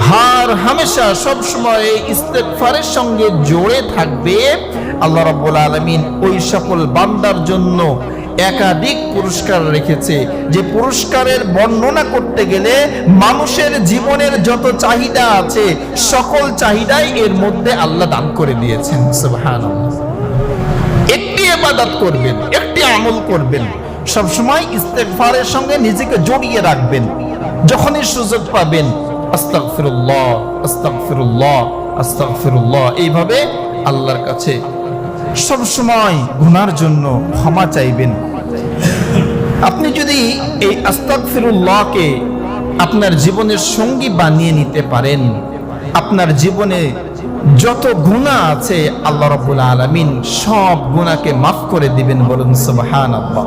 হার হামেশা সব সময় ইস্তেগফারের সঙ্গে জড়ে থাকবে। আল্লাহ রাব্বুল আলামিন ওই সকল বান্দার জন্য একাধিক পুরস্কার রেখেছে। যে পুরস্কারের বর্ণনা করতে গেলে মানুষের জীবনের যত চাহিদা আছে, সকল চাহিদাই এর মধ্যে আল্লাহ দান করে দিয়েছেন। একটি ইবাদত করবেন, একটি আমল করবেন, সবসময় ইস্তেগফারের সঙ্গে নিজেকে জড়িয়ে রাখবেন। যখনই সুযোগ পাবেন এইভাবে আল্লাহর কাছে সবসময় গুনার জন্য ক্ষমা চাইবেন। আপনি যদি এই আস্তাগফিরুল্লাহকে আপনার জীবনের সঙ্গী বানিয়ে নিতে পারেন, আপনার জীবনে যত গুণা আছে, আল্লাহ রব্বুল আলামিন সব গুণাকে মাফ করে দিবেন বলুন সুবহানাল্লাহ।